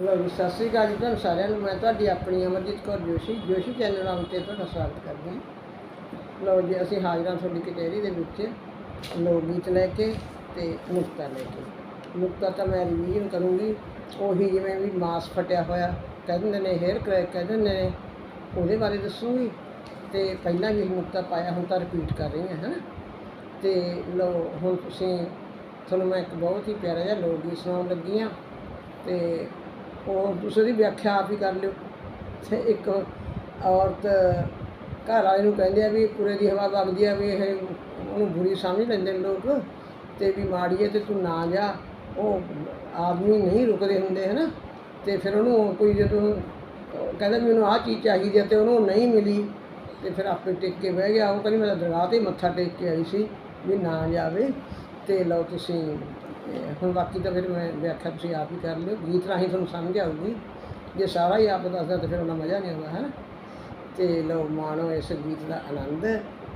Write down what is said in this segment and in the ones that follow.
ਲੋ ਜੀ, ਸਤਿ ਸ੍ਰੀ ਅਕਾਲ ਜੀ ਤੁਹਾਨੂੰ ਸਾਰਿਆਂ ਨੂੰ। ਮੈਂ ਤੁਹਾਡੀ ਆਪਣੀ ਅਮਰਜੀਤ ਕੌਰ ਜੋਸ਼ੀ ਜੋਸ਼ੀ ਚੈਨਲ ਨਾਮ ਤੇ ਤੁਹਾਡਾ ਸਵਾਗਤ ਕਰਦੀ ਹਾਂ। ਲੋ ਜੀ, ਅਸੀਂ ਹਾਜ਼ਰ ਹਾਂ ਤੁਹਾਡੀ ਕਚਹਿਰੀ ਦੇ ਵਿੱਚ। ਲੋਕ ਗੀਤ ਲੈ ਕੇ ਤੇ ਨੁਕਤਾ ਲੈ ਕੇ। ਨੁਕਤਾ ਤਾਂ ਮੈਂ ਰਿਵੀਜ਼ਨ ਕਰੂੰਗੀ। ਉਹੀ ਜਿਵੇਂ ਵੀ ਮਾਸ ਫਟਿਆ ਹੋਇਆ, ਕਹਿ ਦਿੰਦੇ ਨੇ ਹੇਅਰ ਕਰੈਕ ਕਹਿ ਦਿੰਦੇ ਨੇ। ਉਹਦੇ ਬਾਰੇ ਦੱਸੂਗੀ। ਤੇ ਪਹਿਲਾਂ ਵੀ ਨੁਕਤਾ ਪਾਇਆ, ਹੁਣ ਤਾਂ ਰਿਪੀਟ ਕਰ ਰਹੀ ਹਾਂ ਹੈ ਤੇ ਲੋ ਹੁਣ ਤੁਸੀਂ, ਤੁਹਾਨੂੰ ਮੈਂ ਇੱਕ ਬਹੁਤ ਹੀ ਪਿਆਰਾ ਜਿਹਾ ਲੋਕ ਗੀਤ ਸੁਣਾਉਣ ਲੱਗੀ ਹਾਂ। ਤੇ ਉਹ ਤੁਸੀਂ ਉਹਦੀ ਵਿਆਖਿਆ ਆਪ ਹੀ ਕਰ ਲਿਓ। ਤੇ ਇੱਕ ਔਰਤ ਘਰ ਵਾਲੇ ਨੂੰ ਕਹਿੰਦੇ ਆ ਵੀ ਪੂਰੇ ਦੀ ਹਵਾ ਵਗਦੀ ਆ ਵੀ ਇਹ ਉਹਨੂੰ ਬੁਰੀ ਸਮਝ ਲੈਂਦੇ ਨੇ ਲੋਕ ਤੇ ਵੀ ਮਾੜੀਏ ਹੈ ਤੇ ਤੂੰ ਨਾ ਜਾ। ਉਹ ਆਦਮੀ ਨਹੀਂ ਰੁਕਦੇ ਹੁੰਦੇ, ਹਨਾ? ਤੇ ਫਿਰ ਉਹਨੂੰ ਕੋਈ ਜਦੋਂ ਕਹਿੰਦਾ ਵੀ ਮੈਨੂੰ ਆਹ ਚੀਜ਼ ਚਾਹੀਦੀ ਹੈ ਤੇ ਉਹਨੂੰ ਨਹੀਂ ਮਿਲੀ, ਤੇ ਫਿਰ ਆਪੇ ਟਿਕ ਕੇ ਬਹਿ ਗਿਆ। ਉਹ ਕਹਿੰਦੀ, ਮੈਂ ਤਾਂ ਦਰਗਾਹ ਤੇ ਮੱਥਾ ਟੇਕ ਕੇ ਆਈ ਸੀ ਵੀ ਨਾ ਜਾਵੇ ਤੇ ਲਓ ਤੁਸੀਂ ਹੁਣ ਬਾਕੀ ਤਾਂ ਫਿਰ ਮੈਂ ਵਿਆਖਿਆ ਤੁਸੀਂ ਆਪ ਹੀ ਕਰ ਲਿਓ। ਗੀਤ ਰਾਹੀਂ ਤੁਹਾਨੂੰ ਸਮਝ ਆਊਗੀ। ਜੇ ਸਾਰਾ ਹੀ ਆਪ ਦੱਸਦਾ ਤਾਂ ਫਿਰ ਉਹਨਾਂ ਮਜ਼ਾ ਨਹੀਂ ਆਉਂਦਾ ਹੈ ਨਾ ਤੇ ਲਓ, ਮਾਣੋ ਇਸ ਗੀਤ ਦਾ ਆਨੰਦ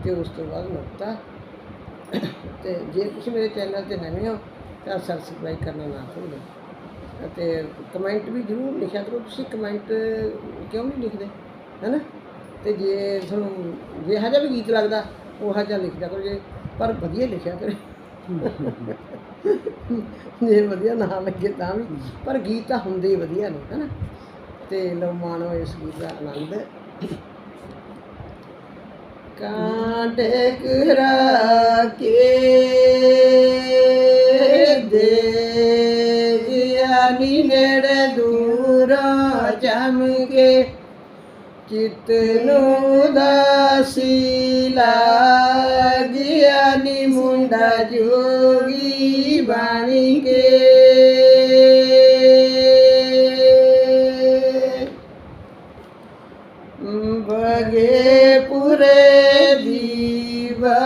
ਤੇ ਉਸ ਤੋਂ ਬਾਅਦ ਨੁਕਤਾ। ਤੇ ਜੇ ਤੁਸੀਂ ਮੇਰੇ ਚੈਨਲ ਤੇ ਨਵੇਂ ਹੋ, ਤਾਂ ਸਬਸਕ੍ਰਾਈਬ ਕਰਨਾ ਨਾ ਭੁੱਲੋ ਅਤੇ ਕਮੈਂਟ ਵੀ ਜ਼ਰੂਰ ਲਿਖਿਆ ਕਰੋ। ਤੁਸੀਂ ਕਮੈਂਟ ਕਿਉਂ ਨਹੀਂ ਲਿਖਦੇ ਹੈ ਨਾ ਤੇ ਜੇ ਤੁਹਾਨੂੰ, ਜੇ ਜਿਹਾ ਵੀ ਗੀਤ ਲੱਗਦਾ, ਉਹ ਜਿਹਾ ਲਿਖਿਆ ਕਰੋ। ਜੇ, ਪਰ ਵਧੀਆ ਲਿਖਿਆ ਕਰੋ। ਜੇ ਵਧੀਆ ਨਾ ਲੱਗੇ ਤਾਂ ਵੀ, ਪਰ ਗੀਤ ਤਾਂ ਹੁੰਦੇ ਹੀ ਵਧੀਆ ਨੇ, ਹਨਾ? ਤੇ ਲਓ ਮਾਣੋ ਇਸ ਗੀਤ ਦਾ ਆਨੰਦ। ਕਾਂਟੇ ਕਰਾ ਕੇ ਦੇ ਯਾਨੀ ਨੇੜੇ ਦੂਰਾ ਚਮਕੇ, ਚਿਤ ਨੂੰ ਦਾਸੀ ਲਾਗਿਆ ਨੀ ਮੁੰਡਾ ਜੋਗੀ ਬਾਣੀ ਕੇ। ਬਗੇ ਪੁਰੇ ਦੀਵਾ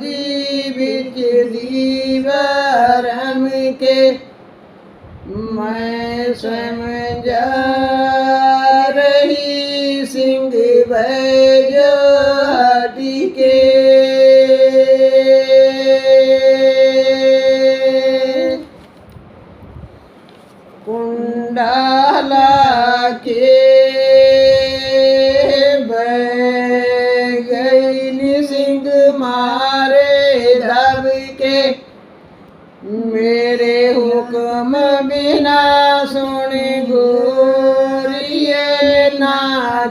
ਦੀ ਵਿੱਚ ਦੀਵਾ ਰਮ ਕੇ ਮੈਂ ਸਮਝਾ ਰਹੀ ਮਾਰੇ ਦਬ ਕੇ ਮੇਰੇ ਹੁਕਮ ਬਿਨਾ ਸੁਣ ਗੋਰੀਏ ਨਾ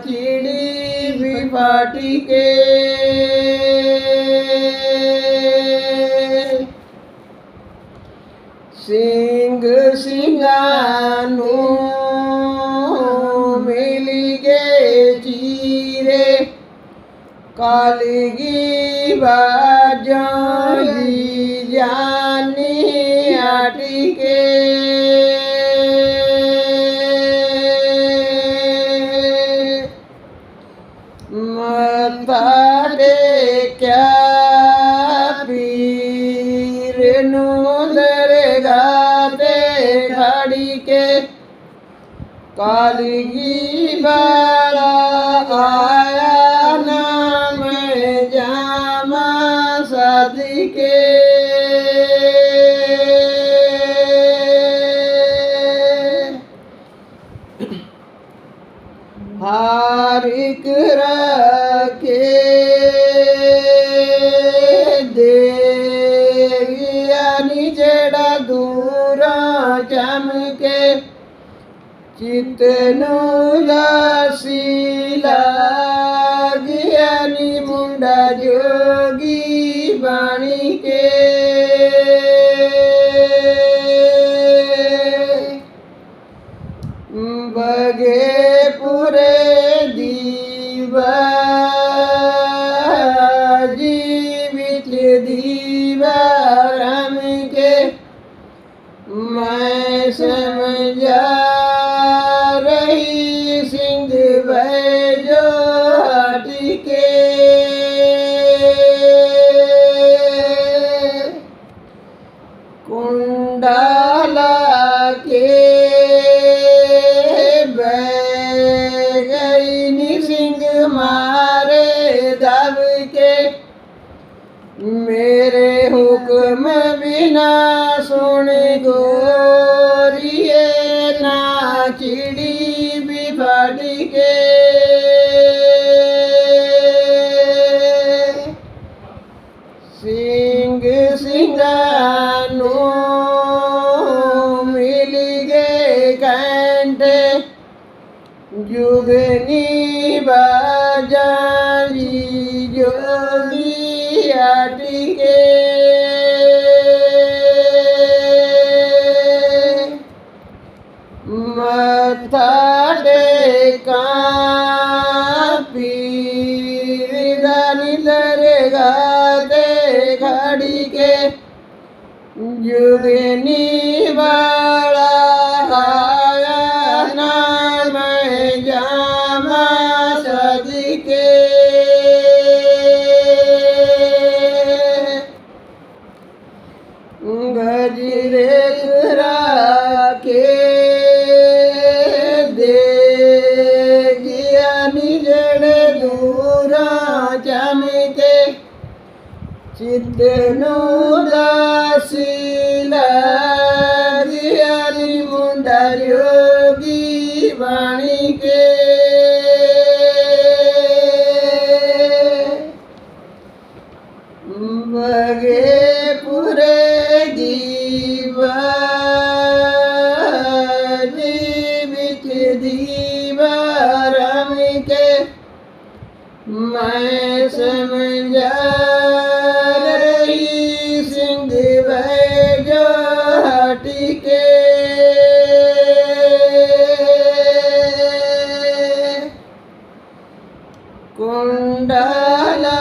ਚਿੜੀ ਵੀ ਫਾਟੀ ਕੇ ਸਿੰਘ ਸਿੰਘਾਂ ਨੂੰ ਮਿਲ ਗਏ ਚੀਰੇ। ਕਾਲਗੀ ਬਾਜਾਂ ਦੀ ਜਾਨੀ ਆਟਿਕੇ ਮਤਾ ਦੇ ਕਿਆ ਪੀਰ ਨੂੰ ਦਰਗਾਹ ਤੇ ਖੜੀ ਕੇ ਹਰ ਇੱਕ ਦੇ ਗਿਆਨੀ ਜਿਹੜਾ ਦੂਰਾਂ ਚਮਕੇ। ਚਿਤ ਨੂੰ ਲਾਸੀ ਲਾਗਿਆ ਨੀ ਮੁੰਡਾ ਜੋਗੀ ਬਾਣੀ ਕੇ। ਰਹੀ ਸਿੰਘ ਬੈਜੋ ਹਟਕੇ ਕੁੰਡਾਲਾ ਕੇ ਬੈ ਗਈ ਨੀ ਸਿੰਘ ਮਾਰੇ ਦਬ ਕੇ ਮੇਰੇ ਹੁਕਮ अग्नि बजली ज्योति अटके मथले कापी निधरे गाते घड़ी के युगनी बा ਦੂਰਾ ਜਮਦੇ ਚਿੱਤ ਨੂੰ ਦਾਸੀ ਲਾਰੀ ਮੁੰਦਰਿਓ ਦੀ ਬਾਣੀ। குண்டலகே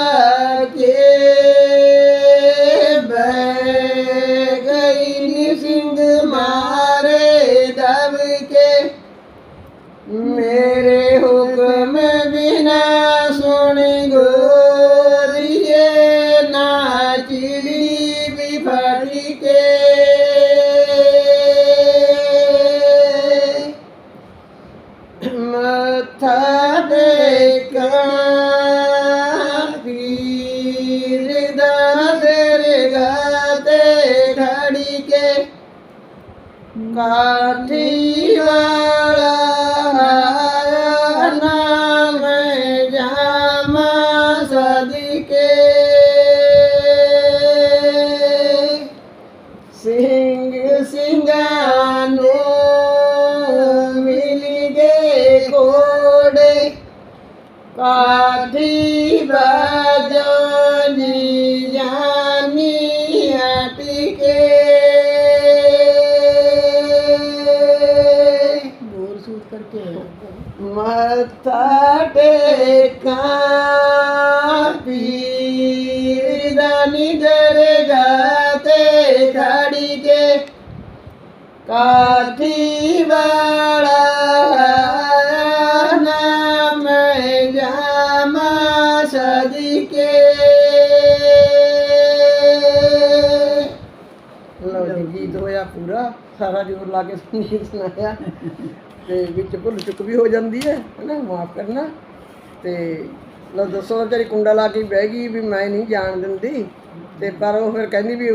ਸਦਕੇ ਸਿੰਘ ਸਿੰਘਾਂ ਨੂੰ ਮਿਲ ਗਏ ਕੋੜੇ ਕਾਠੀ ਬਾਜੋ ਜੀ ਜਾਨੀ ਮੱਥਾ ਟੇਕਾਂ ਕਾਠੀ ਵਾਲਾ ਨਾਮ ਜਾਮਾ ਸਦਕੇ। ਲੋ ਜੀ, ਗੀਤ ਹੋਇਆ ਪੂਰਾ, ਸਾਰਾ ਜੋਰ ਲਾ ਕੇ ਸੰਗੀਤ ਸੁਣਾਇਆ। ਤੇ ਵਿੱਚ ਭੁੱਲ ਚੁੱਕ ਵੀ ਹੋ ਜਾਂਦੀ ਹੈ, ਹਨਾ, ਮਾਫ ਕਰਨਾ। ਤੇ ਲੋ ਦੱਸੋ, ਤੇਰੀ ਕੁੰਡਾ ਲਾ ਕੇ ਬਹਿ ਗਈ ਵੀ ਮੈਂ ਨਹੀਂ ਜਾਣ ਦਿੰਦੀ। ਤੇ ਪਰ ਉਹ ਫਿਰ ਕਹਿੰਦੀ ਵੀ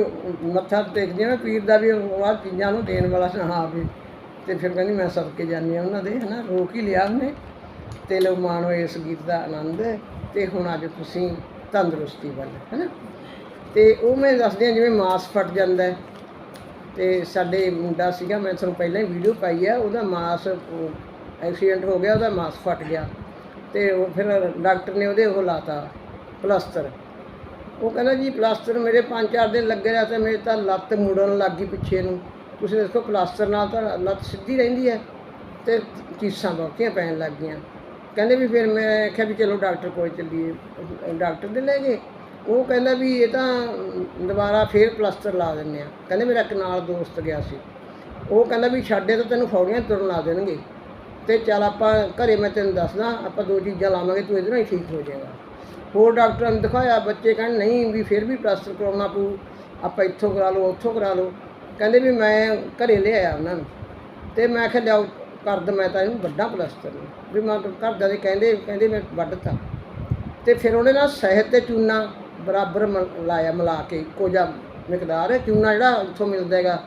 ਮੱਥਾ ਟੇਕਦੀ ਆ ਨਾ ਪੀਰ ਦਾ ਵੀ ਉਹ ਆਹ ਚੀਜ਼ਾਂ ਨੂੰ ਦੇਣ ਵਾਲਾ ਨਾ ਵੀ ਤੇ ਫਿਰ ਕਹਿੰਦੀ ਮੈਂ ਸਦਕੇ ਜਾਂਦੀ ਆ ਉਹਨਾਂ ਦੇ, ਹਨਾ, ਰੋਕ ਹੀ ਲਿਆ ਉਹਨੇ। ਤੇ ਲੋ ਮਾਣੋ ਇਸ ਗੀਤ ਦਾ ਆਨੰਦ ਤੇ ਹੁਣ ਅੱਜ ਤੁਸੀਂ ਤੰਦਰੁਸਤੀ ਵੱਲ, ਹਨਾ। ਤੇ ਉਹ ਮੈਂ ਦੱਸਦੀ ਹਾਂ ਜਿਵੇਂ ਮਾਸ ਫਟ ਜਾਂਦਾ। ਹੈ ਤੇ ਸਾਡੇ ਮੁੰਡਾ ਸੀਗਾ, ਮੈਂ ਤੁਹਾਨੂੰ ਪਹਿਲਾਂ ਹੀ ਵੀਡੀਓ ਪਾਈ ਆ, ਉਹਦਾ ਮਾਸ ਐਕਸੀਡੈਂਟ ਹੋ ਗਿਆ, ਉਹਦਾ ਮਾਸ ਫਟ ਗਿਆ। ਤੇ ਉਹ ਫਿਰ ਡਾਕਟਰ ਨੇ ਉਹਦੇ ਉਹ ਲਾਤਾ ਪਲਾਸਟਰ ਉਹ ਕਹਿੰਦਾ ਜੀ ਪਲਾਸਟਰ ਮੇਰੇ 5-4 ਦਿਨ ਲੱਗੇ ਰਿਹਾ ਤੇ ਮੇਰੇ ਤਾਂ ਲੱਤ ਮੁੜਨ ਲੱਗ ਗਈ ਪਿੱਛੇ ਨੂੰ। ਤੁਸੀਂ ਦੇਖੋ ਪਲਾਸਟਰ ਨਾਲ ਤਾਂ ਲੱਤ ਸਿੱਧੀ ਰਹਿੰਦੀ ਹੈ ਤੇ ਚੀਸਾਂ ਬਹੁਤੀਆਂ ਪੈਣ ਲੱਗ ਗਈਆਂ। ਕਹਿੰਦੇ ਵੀ ਫਿਰ ਮੈਂ ਆਖਿਆ ਵੀ ਚਲੋ ਡਾਕਟਰ ਕੋਲ ਚੱਲੀਏ, ਡਾਕਟਰ ਦੇ ਲੈ ਗਏ। ਉਹ ਕਹਿੰਦਾ ਵੀ ਇਹ ਤਾਂ ਦੁਬਾਰਾ ਫੇਰ ਪਲਾਸਟਰ ਲਾ ਦਿੰਨੇ ਆ। ਕਹਿੰਦੇ ਮੇਰਾ ਇੱਕ ਨਾਲ ਦੋਸਤ ਗਿਆ ਸੀ। ਉਹ ਕਹਿੰਦਾ ਵੀ ਛੱਡੇ ਤਾਂ ਤੈਨੂੰ ਫੌੜੀਆਂ ਤੁਰਨ ਲਾ ਦੇਣਗੇ। ਤੇ ਚੱਲ ਆਪਾਂ ਘਰੇ ਮੈਂ ਤੈਨੂੰ ਦੱਸਦਾ, ਆਪਾਂ ਦੋ ਚੀਜ਼ਾਂ ਲਾਵਾਂਗੇ, ਤੂੰ ਇਹਦੇ ਨਾਲ ਹੀ ਠੀਕ ਹੋ ਜਾਏਗਾ। ਹੋਰ ਡਾਕਟਰਾਂ ਨੂੰ ਦਿਖਾਇਆ, ਬੱਚੇ ਕਹਿਣ, ਨਹੀਂ ਵੀ ਫਿਰ ਵੀ ਪਲਾਸਟਰ ਕਰਾਉਣਾ ਪਊ, ਆਪਾਂ ਇੱਥੋਂ ਕਰਾ ਲਓ, ਉੱਥੋਂ ਕਰਾ ਲਓ। ਕਹਿੰਦੇ ਵੀ ਮੈਂ ਘਰੇ ਲਿਆਇਆ ਉਹਨਾਂ ਨੂੰ। ਤੇ ਮੈਂ ਕਿਹਾ, ਲਿਆਓ, ਕਰ ਦ ਮੈਂ ਤਾਂ ਇਹਨੂੰ ਵੱਡਾ ਪਲਾਸਟਰ ਨੂੰ। ਵੀ ਮੈਂ ਘਰਦਿਆਂ ਦੇ ਕਹਿੰਦੇ ਕਹਿੰਦੇ ਮੈਂ ਵੱਢਤਾ ਤੇ। ਫਿਰ ਉਹਨੇ ਨਾ ਸ਼ਹਿਦ ਤੇ ਚੂਨਾ ਬਰਾਬਰ ਮ- ਲਾਇਆ, ਮਿਲਾ ਕੇ ਇੱਕੋ ਜਿਹਾ ਮਿਕਦਾਰ ਹੈ ਚੂਨਾ ਜਿਹੜਾ ਉੱਥੋਂ ਮਿਲਦਾ ਹੈਗਾ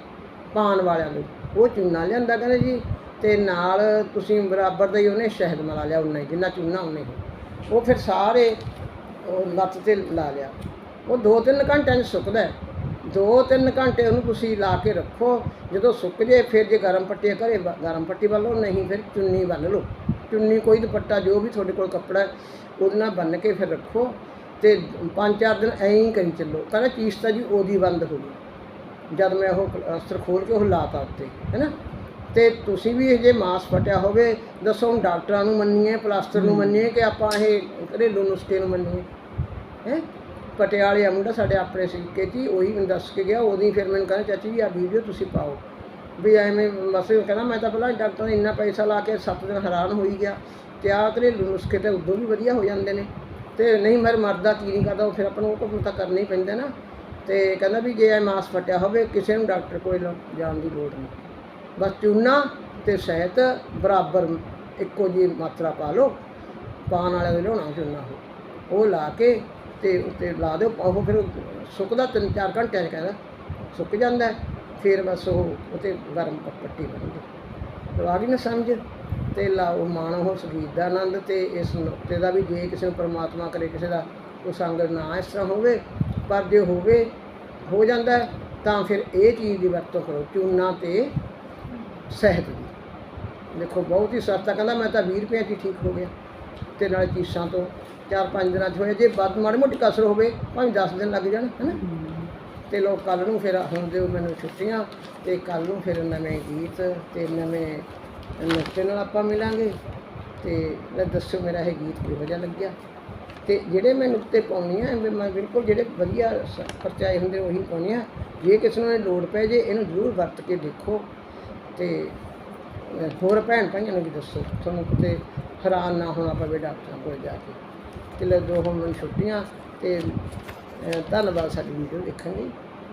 ਪਾਨ ਵਾਲਿਆਂ ਨੂੰ, ਉਹ ਚੂਨਾ ਲਿਆਂਦਾ ਕਹਿੰਦੇ ਜੀ। ਤੇ ਨਾਲ ਤੁਸੀਂ ਬਰਾਬਰ ਦਾ ਹੀ ਉਹਨੇ ਸ਼ਹਿਦ ਮਿਲਾ ਲਿਆ ਉਨਾ ਹੀ, ਜਿੰਨਾ ਚੂਨਾ ਉਹਨੇ। ਉਹ ਫਿਰ ਸਾਰੇ ਉਹ ਲੱਤ ਤੇ ਲਾ ਲਿਆ। ਉਹ 2-3 ਘੰਟਿਆਂ 'ਚ ਸੁੱਕਦਾ ਹੈ। 2-3 ਘੰਟੇ ਉਹਨੂੰ ਤੁਸੀਂ ਲਾ ਕੇ ਰੱਖੋ। ਜਦੋਂ ਸੁੱਕ ਜੇ ਫਿਰ ਜੇ ਗਰਮ ਪੱਟੀ ਘਰੇ ਬ- ਗਰਮ ਪੱਟੀ ਲਓ ਨਹੀਂ ਫਿਰ ਚੁੰਨੀ ਬੰਨ ਲਓ। ਚੁੰਨੀ ਕੋਈ ਦੁਪੱਟਾ ਜੋ ਵੀ ਤੁਹਾਡੇ ਕੋਲ ਕੱਪੜਾ ਹੈ, ਉਹਦੇ ਨਾਲ ਬੰਨ ਕੇ ਫਿਰ ਰੱਖੋ ਤੇ ਪੰਜ ਚਾਰ ਦਿਨ ਐਂ ਹੀ ਕਰੀ ਚੱਲੋ। ਕਹਿੰਦਾ ਚੀਜ਼ ਤਾਂ ਜੀ ਉਹਦੀ ਬੰਦ ਹੋ ਗਈ। ਜਦ ਮੈਂ ਉਹ ਅਸਤਰ ਖੋਲ ਕੇ ਉਹ ਲਾਤਾ ਉੱਤੇ ਹੈਨਾ ਤੇ ਤੁਸੀਂ ਵੀ ਇਹ ਜੇ ਮਾਸ ਫਟਿਆ ਹੋਵੇ ਦੱਸੋ ਹੁਣ ਡਾਕਟਰਾਂ ਨੂੰ ਮੰਨੀਏ ਪਲਾਸਟਰ ਨੂੰ ਮੰਨੀਏ ਕਿ ਆਪਾਂ ਇਹ ਘਰੇਲੂ ਨੁਸਖੇ ਨੂੰ ਮੰਨੀਏ? ਹੈ? ਪਟਿਆਲੇ ਆ ਮੁੰਡਾ ਸਾਡੇ ਆਪਣੇ ਸਿੱਕੇ ਜੀ ਉਹੀ ਮੈਨੂੰ ਦੱਸ ਕੇ ਗਿਆ, ਉਹਦੀ ਫਿਰ ਮੈਨੂੰ ਕਹਿੰਦਾ, ਚਾਚੀ ਜੀ ਆ ਵੀਡੀਓ ਤੁਸੀਂ ਪਾਓ। ਵੀ ਐਵੇਂ ਬਸ ਕਹਿੰਦਾ, ਮੈਂ ਤਾਂ ਪਹਿਲਾਂ ਡਾਕਟਰ ਨੇ ਇੰਨਾ ਪੈਸਾ ਲਾ ਕੇ 7 ਦਿਨ ਹੈਰਾਨ ਹੋਈ ਗਿਆ, ਤੇ ਆ ਘਰੇਲੂ ਨੁਸਖੇ ਤੇ ਉਦੋਂ ਵੀ ਵਧੀਆ ਹੋ ਜਾਂਦੇ ਨੇ। ਤੇ ਨਹੀਂ ਮਰ ਮਰਦਾ ਕੀ ਨਹੀਂ ਕਰਦਾ, ਉਹ ਫਿਰ ਆਪਾਂ ਨੂੰ ਉਹ ਕੰਮ ਤਾਂ ਕਰਨਾ ਹੀ ਪੈਂਦਾ ਨਾ। ਤੇ ਕਹਿੰਦਾ ਵੀ ਜੇ ਇਹ ਮਾਸ ਫਟਿਆ ਹੋਵੇ, ਕਿਸੇ ਨੂੰ ਡਾਕਟਰ ਕੋਲ ਜਾਣ ਦੀ ਲੋੜ ਨਹੀਂ। ਬਸ ਚੂਨਾ ਤੇ ਸ਼ਹਿਤ ਬਰਾਬਰ ਇੱਕੋ ਜੀ ਮਾਤਰਾ ਪਾ ਲਓ ਪਾਣ ਵਾਲੇ ਦੇ ਲਿਆਉਣਾ ਚੂਨਾ ਉਹ। ਉਹ ਲਾ ਕੇ ਤੇ ਉੱਤੇ ਲਾ ਦਿਓ, ਉਹ ਫਿਰ ਸੁੱਕਦਾ ਤਿੰਨ ਚਾਰ ਘੰਟਿਆਂ 'ਚ ਕਹਿੰਦਾ, ਸੁੱਕ ਜਾਂਦਾ ਫਿਰ ਬਸ ਉਹ ਉਤੇ ਗਰਮ ਪੱਟੀ ਬਣਦੀ ਆ ਗਈ ਨਾ ਸਮਝ, ਤੇ ਲਾਓ ਮਾਣ, ਉਹ ਸੰਗੀਤ ਦਾ ਆਨੰਦ ਤੇ ਇਸ ਨੁਕਤੇ ਦਾ ਵੀ ਜੇ ਕਿਸੇ ਨੂੰ ਪਰਮਾਤਮਾ ਕਰੇ, ਕਿਸੇ ਦਾ ਉਹ ਸੰਗ ਨਾ ਇਸ ਤਰ੍ਹਾਂ ਹੋਵੇ, ਪਰ ਜੇ ਹੋਵੇ, ਹੋ ਜਾਂਦਾ ਤਾਂ ਫਿਰ ਇਹ ਚੀਜ਼ ਦੀ ਵਰਤੋਂ ਕਰੋ, ਚੂਨਾ ਤੇ ਸਿਹਤ ਦੀ। ਦੇਖੋ, ਬਹੁਤ ਹੀ ਸਸਤਾ, ਕਹਿੰਦਾ ਮੈਂ ਤਾਂ 20 ਰੁਪਏ 'ਚ ਹੀ ਠੀਕ ਹੋ ਗਿਆ। ਤੇ ਨਾਲ ਚੀਸਾਂ ਤੋਂ ਚਾਰ ਪੰਜ ਦਿਨਾਂ 'ਚ ਹੋਇਆ ਜੇ ਵੱਧ ਮਾੜੀ ਮੋਟੀ ਕਸਰ ਹੋਵੇ, ਭਾਵੇਂ 10 ਦਿਨ ਲੱਗ ਜਾਣ ਹੈ ਨਾ ਤੇ ਲੋਕ ਕੱਲ ਨੂੰ ਫਿਰ ਹੁਣ ਦਿਓ ਮੈਨੂੰ ਛੁੱਟੀਆਂ, ਤੇ ਕੱਲ ਨੂੰ ਫਿਰ ਨਵੇਂ ਗੀਤ ਤੇ ਨਵੇਂ ਨੁਕਤੇ ਨਾਲ ਆਪਾਂ ਮਿਲਾਂਗੇ। ਤੇ ਲੈ ਦੱਸੋ ਮੇਰਾ ਇਹ ਗੀਤ ਕਿਹੋ ਜਿਹਾ ਲੱਗਿਆ? ਤੇ ਜਿਹੜੇ ਮੈਂ ਨੁਕਤੇ ਪਾਉਣੀ ਆ ਮੈਂ ਬਿਲਕੁਲ ਜਿਹੜੇ ਵਧੀਆ ਸ- ਪਰਚਾਏ ਹੁੰਦੇ ਉਹੀ ਪਾਉਣੀ ਆ ਜੇ ਕਿਸੇ ਨੂੰ ਇਹ ਲੋੜ ਪੈ ਜੇ, ਇਹਨੂੰ ਜ਼ਰੂਰ ਵਰਤ ਕੇ ਦੇਖੋ। ਤੇ ਹੋਰ ਭੈਣ ਭਾਈਆਂ ਨੂੰ ਵੀ ਦੱਸੋ, ਤੁਹਾਨੂੰ ਕਿਤੇ ਹੈਰਾਨ ਨਾ ਹੋਣਾ ਪਵੇ ਡਾਕਟਰਾਂ ਕੋਲ ਜਾ ਕੇ। ਤੇ ਦੋ ਹੁਣ ਛੁੱਟੀਆਂ ਤੇ ਧੰਨਵਾਦ ਸਾਡੀ ਵੀਡੀਓ ਦੇਖਣ ਲਈ।